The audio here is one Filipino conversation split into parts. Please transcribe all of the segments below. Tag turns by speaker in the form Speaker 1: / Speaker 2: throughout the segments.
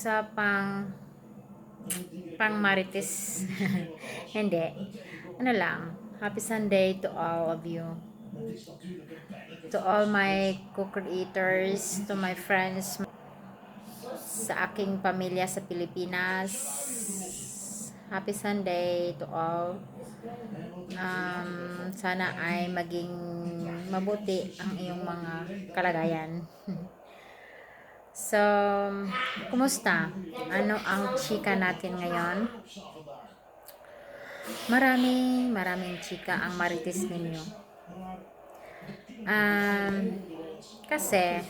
Speaker 1: sa pang pang marites. Hindi. Ano lang. Happy Sunday to all of you. To all my co-creators, to my friends, sa aking pamilya sa Pilipinas. Happy Sunday to all. Um, sana ay maging mabuti ang iyong mga kalagayan. so, kumusta? Ano ang chika natin ngayon? Maraming, maraming chika ang marites ninyo. Um, kasi,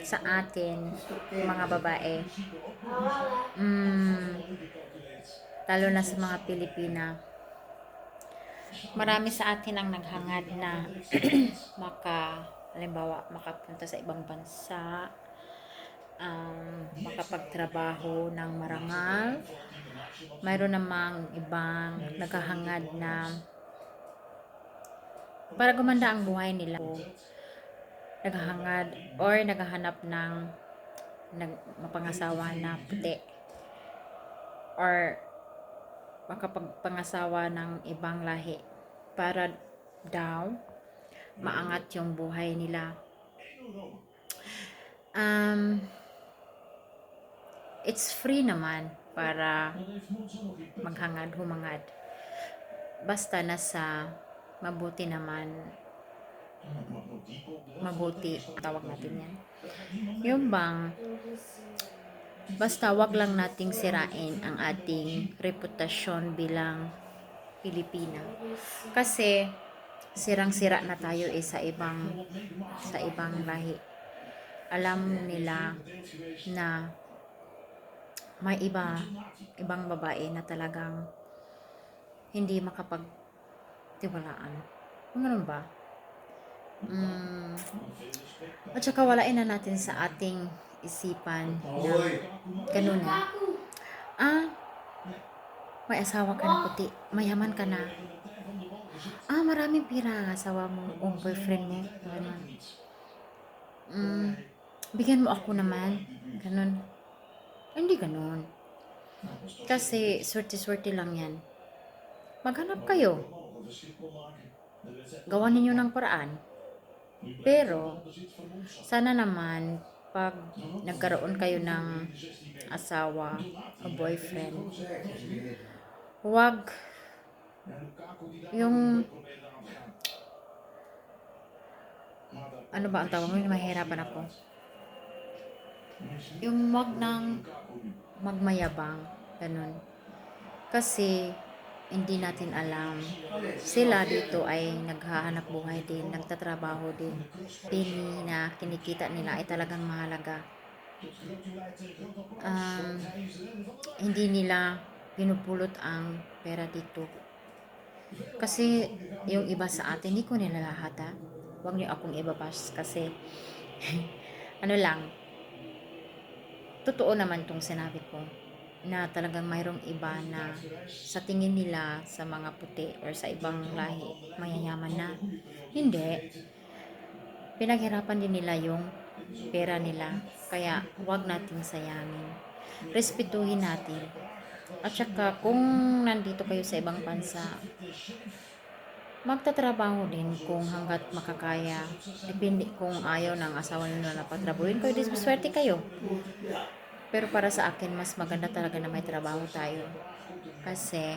Speaker 1: sa atin, mga babae, mm, lalo na sa mga Pilipina, marami sa atin ang naghangad na maka, halimbawa, makapunta sa ibang bansa, um, makapagtrabaho ng marangal. Mayroon namang ibang naghahangad na para gumanda ang buhay nila. Naghahangad or naghahanap ng nag, mapangasawa na puti or makapagpangasawa ng ibang lahi para daw maangat yung buhay nila. Um, it's free naman para maghangad, humangad. Basta nasa mabuti naman. Mabuti tawag natin yan. Yung bang basta wag lang nating sirain ang ating reputasyon bilang Pilipina. Kasi sirang-sira na tayo eh sa ibang sa ibang lahi. Alam nila na may iba ibang babae na talagang hindi makapagtiwalaan ganun ba Mm. At saka walain na natin sa ating isipan na ganun na. Ah, may asawa ka na puti, mayaman ka na. Ah, maraming pira ang asawa mo o boyfriend mo. Ganun. Mm, bigyan mo ako naman. Ganun. Hindi ganun. Kasi swerte-swerte lang yan. Maghanap kayo. Gawan ninyo ng paraan. Pero, sana naman, pag nagkaroon kayo ng asawa o boyfriend, huwag yung ano ba ang tawag? Mahirapan ako. Yung wag nang magmayabang. Ganun. Kasi, hindi natin alam. Sila dito ay naghahanap buhay din, nagtatrabaho din. Pini na kinikita nila ay talagang mahalaga. Um, hindi nila pinupulot ang pera dito. Kasi yung iba sa atin, hindi ko nila lahat ha. Huwag niyo akong ibabash kasi ano lang, totoo naman tong sinabi ko na talagang mayroong iba na sa tingin nila sa mga puti or sa ibang lahi mayayaman na. Hindi. Pinaghirapan din nila yung pera nila. Kaya wag nating sayangin. Respetuhin natin. At saka kung nandito kayo sa ibang bansa, magtatrabaho din kung hanggat makakaya. Depende kung ayaw ng asawa nyo na patrabuhin kayo, diswerte kayo. Pero para sa akin, mas maganda talaga na may trabaho tayo. Kasi,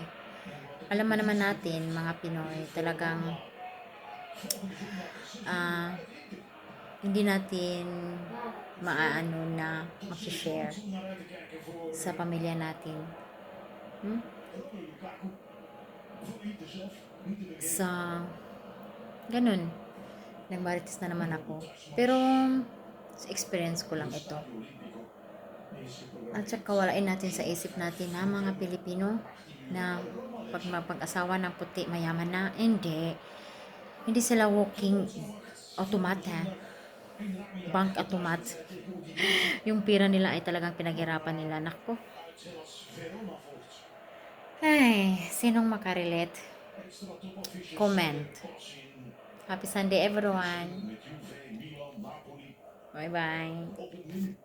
Speaker 1: alam mo naman natin, mga Pinoy, talagang uh, hindi natin maaano na mag-share sa pamilya natin. Hmm? Sa, ganun. Nagmarites na naman ako. Pero, experience ko lang ito. At saka walain natin sa isip natin na mga Pilipino na pag mapag-asawa ng puti mayaman na, hindi. Hindi sila walking automat ha. Bank automat. yung pira nila ay talagang pinaghirapan nila. Nako. Ay, sinong makarelate? Comment. Happy Sunday everyone. Bye-bye.